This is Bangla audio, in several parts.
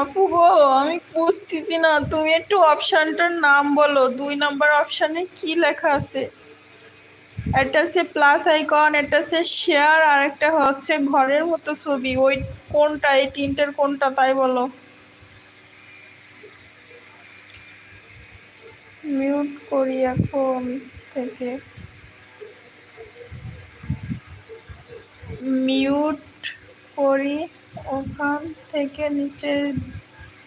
আপু গো, আমি বুঝতেছি না। তুমি একটু অপশানটার নাম বলো। দুই নাম্বার অপশানে কি লেখা আছে? একটা হচ্ছে প্লাস আইকন একটা হচ্ছে শেয়ার আর একটা হচ্ছে ঘরের মতো ছবি। ওই কোনটা, এই তিনটের কোনটা, তাই বলো। মিউট করি এখন থেকে। মিউট করি। ওখান থেকে নিচে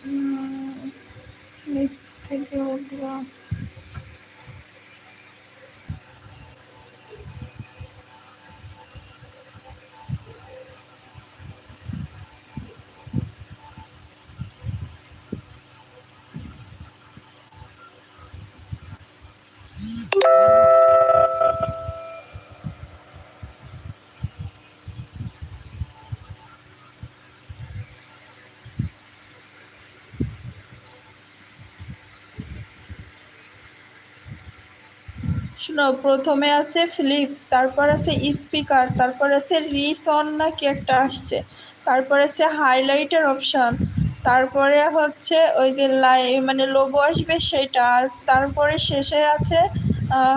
উম, নিচ থেকে উঠলাম প্রথমে আছে ফ্লিপ, তারপর আছে স্পিকার, তারপর আছে রিসন না কি একটা আসছে, তারপর আছে হাইলাইটের অপশান, তারপরে হচ্ছে ওই যে লাই মানে লোগো আসবে সেটা, আর তারপরে শেষে আছে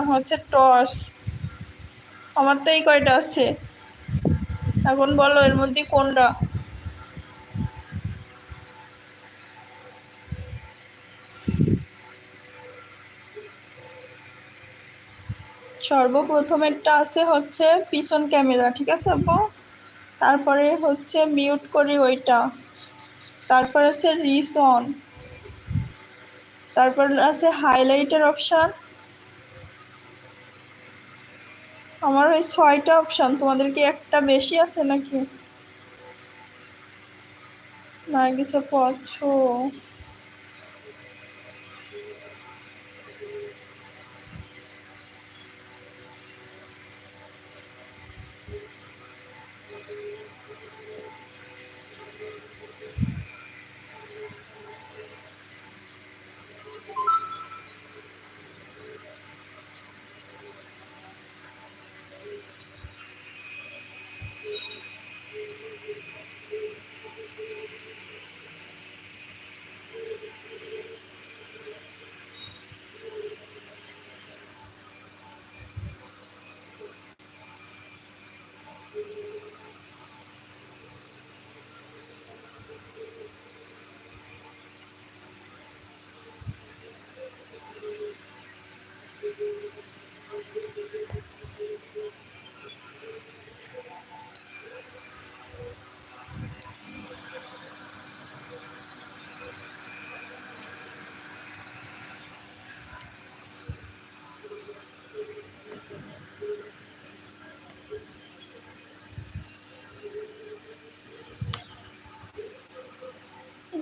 হচ্ছে টস, আমার তো এই কয়টা আছে? এখন বলো, এর মধ্যে কোনটা? সর্বপ্রথম একটা আছে হচ্ছে পিছন ক্যামেরা, ঠিক আছে আপু? তারপরে হচ্ছে মিউট করি ওইটা। তারপর আছে রিস অন তারপর আছে হাইলাইটের অপশান আমার ওই ছয়টা অপশান তোমাদের কি একটা বেশি আছে নাকি? না, কিছু পাচ্ছ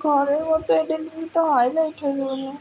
ঘরের মতো এটা দিলে তো হয়ে যাবে না